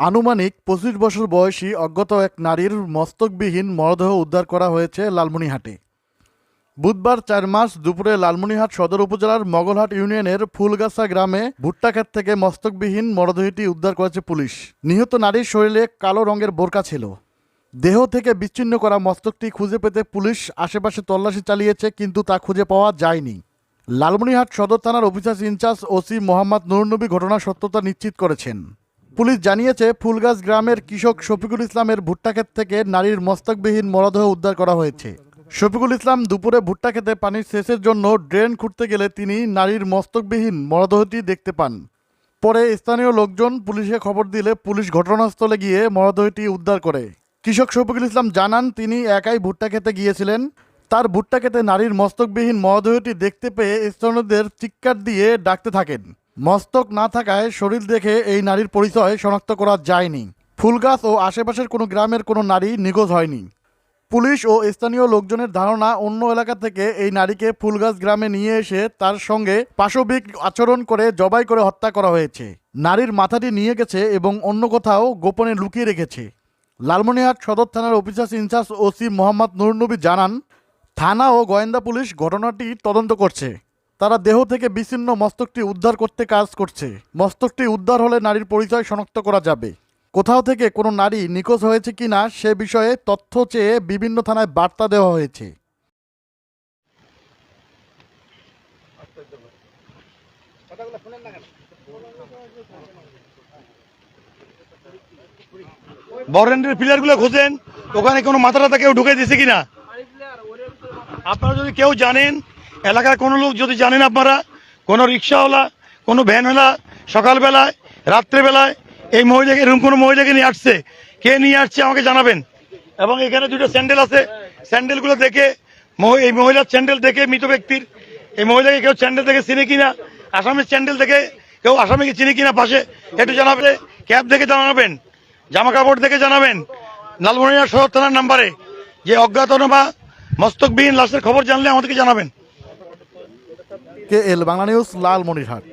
আনুমানিক পঁচিশ বছর বয়সী অজ্ঞাত এক নারীর মস্তকবিহীন মরদেহ উদ্ধার করা হয়েছে লালমনিহাটে। বুধবার চার মাস দুপুরে লালমনিহাট সদর উপজেলার মগলহাট ইউনিয়নের ফুলগাছা গ্রামে ভুট্টাক্ষেত থেকে মস্তকবিহীন মরদেহটি উদ্ধার করেছে পুলিশ। নিহত নারীর শরীরে কালো রঙের বোরকা ছিল। দেহ থেকে বিচ্ছিন্ন করা মস্তকটি খুঁজে পেতে পুলিশ আশেপাশে তল্লাশি চালিয়েছে, কিন্তু তা খুঁজে পাওয়া যায়নি। লালমনিহাট সদর থানার officer in charge OC Mohammad Nurnabi ঘটনার সত্যতা নিশ্চিত করেছেন। পুলিশ জানিয়েছে, ফুলগাছ গ্রামের কৃষক শফিকুল ইসলামের ভুট্টাক্ষেত থেকে নারীর মস্তকবিহীন মরদেহ উদ্ধার করা হয়েছে। শফিকুল ইসলাম দুপুরে ভুট্টা খেতে পানির সেচের জন্য ড্রেন খুঁড়তে গেলে তিনি নারীর মস্তকবিহীন মরদেহটি দেখতে পান। পরে স্থানীয় লোকজন পুলিশে খবর দিলে পুলিশ ঘটনাস্থলে গিয়ে মরদেহটি উদ্ধার করে। কৃষক শফিকুল ইসলাম জানান, তিনি একাই ভুট্টা খেতে গিয়েছিলেন। তার ভুট্টা খেতে নারীর মস্তকবিহীন মরদেহটি দেখতে পেয়ে স্থানীয়দের চিৎকার দিয়ে ডাকতে থাকেন। মস্তক না থাকায় শরীর দেখে এই নারীর পরিচয় শনাক্ত করা যায়নি। ফুলগাছ ও আশেপাশের কোনো গ্রামের কোনো নারী নিখোঁজ হয়নি। পুলিশ ও স্থানীয় লোকজনের ধারণা, অন্য এলাকা থেকে এই নারীকে ফুলগাছ গ্রামে নিয়ে এসে তার সঙ্গে পাশবিক আচরণ করে জবাই করে হত্যা করা হয়েছে। নারীর মাথাটি নিয়ে গেছে এবং অন্য কোথাও গোপনে লুকিয়ে রেখেছে। লালমনিহাট সদর থানার officer in charge OC Mohammad Nurnabi জানান থানা ও গোয়েন্দা পুলিশ ঘটনাটি তদন্ত করছে। তারা দেহ থেকে বিচ্ছিন্ন মস্তকটি উদ্ধার করতে কাজ করছে। মস্তকটি উদ্ধার হলে নারীর পরিচয় শনাক্ত করা যাবে। কোথাও থেকে কোনো নারী নিখোঁজ হয়েছে কিনা সে বিষয়ে তথ্য চেয়ে বিভিন্ন থানায় বার্তা দেওয়া হয়েছে। বরেন্দ্রের পিলারগুলো খোঁজেন, ওখানে কোনো মাথা টাথা কেউ ঢুকে দিছে কিনা? আপনারা যদি কেউ জানেন, এলাকার কোনো লোক যদি জানেন আপনারা, কোনো রিক্সাওয়ালা, কোনো ভ্যানওয়ালা, সকালবেলায়, রাত্রেবেলায় এই মহিলাকে, এরকম কোনো মহিলাকে নিয়ে আসছে, কে নিয়ে আসছে আমাকে জানাবেন। এবং এখানে দুটো স্যান্ডেল আছে, স্যান্ডেলগুলো দেখে এই মহিলার স্যান্ডেল দেখে মৃত ব্যক্তির, এই মহিলাকে কেউ স্যান্ডেল দেখে চিনে কিনা, আসামের স্যান্ডেল দেখে কেউ আসামিকে চিনে কিনা পাশে, একটু জানাবে, ক্যাব দেখে জানাবেন জামা কাপড় দেখে জানাবেন লালমনিয়া সদর থানার নাম্বারে, যে অজ্ঞাতনামা মস্তকবিহীন লাশের খবর জানলে আমাদেরকে জানাবেন। K L Bangla news Lalmonirhat.